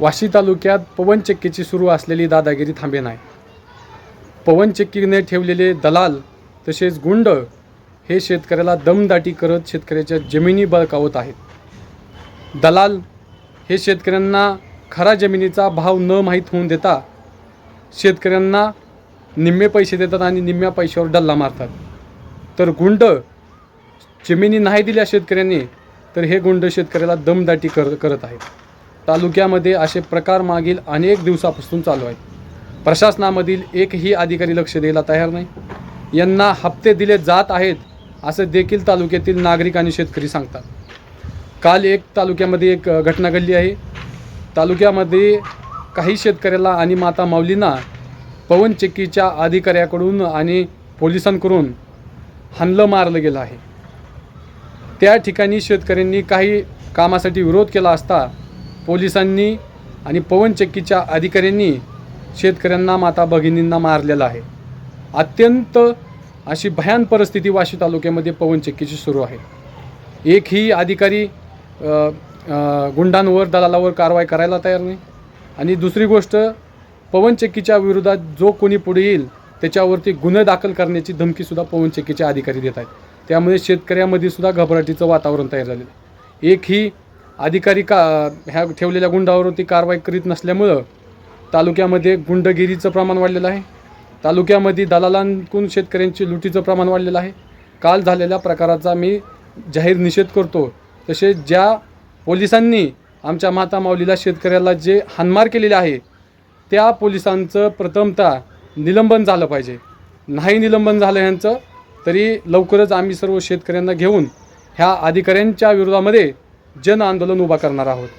वाशी तालुक्यात पवनचक्कीची सुरू असलेली दादागिरी थांबे नाही. पवनचक्कीने ठेवलेले दलाल तसेच गुंड हे शेतकऱ्याला दमदाटी करत शेतकऱ्याच्या जमिनी बळकावत आहेत. दलाल हे शेतकऱ्यांना खरा जमिनीचा भाव न माहीत होऊन देता शेतकऱ्यांना निम्मे पैसे देतात आणि निम्म्या पैशावर डल्ला मारतात. तर गुंड जमिनी नाही दिल्या शेतकऱ्यांनी तर हे गुंड शेतकऱ्याला दमदाटी कर करत आहेत. तालुक्यामध्ये असे प्रकार मागील अनेक दिवसापासून चालू आहेत. प्रशासनामधील एकही अधिकारी लक्ष द्यायला तयार नाही. यांना हप्ते दिले जात आहेत असं देखील तालुक्यातील नागरिक आणि शेतकरी सांगतात. काल एक तालुक्यामध्ये एक घटना घडली आहे. तालुक्यामध्ये काही शेतकऱ्याला आणि माता माऊलींना पवनचक्कीच्या अधिकाऱ्याकडून आणि पोलिसांकडून हाणलं मारलं गेलं आहे. त्या ठिकाणी शेतकऱ्यांनी काही कामासाठी विरोध केला असता पोलिसांनी आणि पवनचक्कीच्या अधिकाऱ्यांनी शेतकऱ्यांना माता भगिनींना मारलेलं आहे. अत्यंत अशी भयान परिस्थिती वाशी तालुक्यामध्ये पवनचक्कीची सुरू आहे. एकही अधिकारी गुंडांवर दलालावर कारवाई करायला तयार नाही. आणि दुसरी गोष्ट पवनचक्कीच्या विरोधात जो कोणी पुढे येईल त्याच्यावरती गुन्हे दाखल करण्याची धमकीसुद्धा पवनचक्कीचे अधिकारी देत आहेत. त्यामुळे शेतकऱ्यामध्ये सुद्धा घबराटीचं वातावरण तयार झालेलं आहे. एकही अधिकारी का ह्या ठेवलेल्या गुंडावरती कारवाई करीत नसल्यामुळं तालुक्यामध्ये गुंडगिरीचं प्रमाण वाढलेलं आहे. तालुक्यामध्ये दलालांकडून शेतकऱ्यांची लुटीचं प्रमाण वाढलेलं आहे. काल झालेल्या प्रकाराचा मी जाहीर निषेध करतो. तसेच ज्या पोलिसांनी आमच्या माता माऊलीला शेतकऱ्याला जे हानमार केलेले आहे त्या पोलिसांचं प्रथमतः निलंबन झालं पाहिजे. नाही निलंबन झालं ह्यांचं तरी लवकरच आम्ही सर्व शेतकऱ्यांना घेऊन ह्या अधिकाऱ्यांच्या विरोधामध्ये जन आंदोलन उभा करणार आहोत.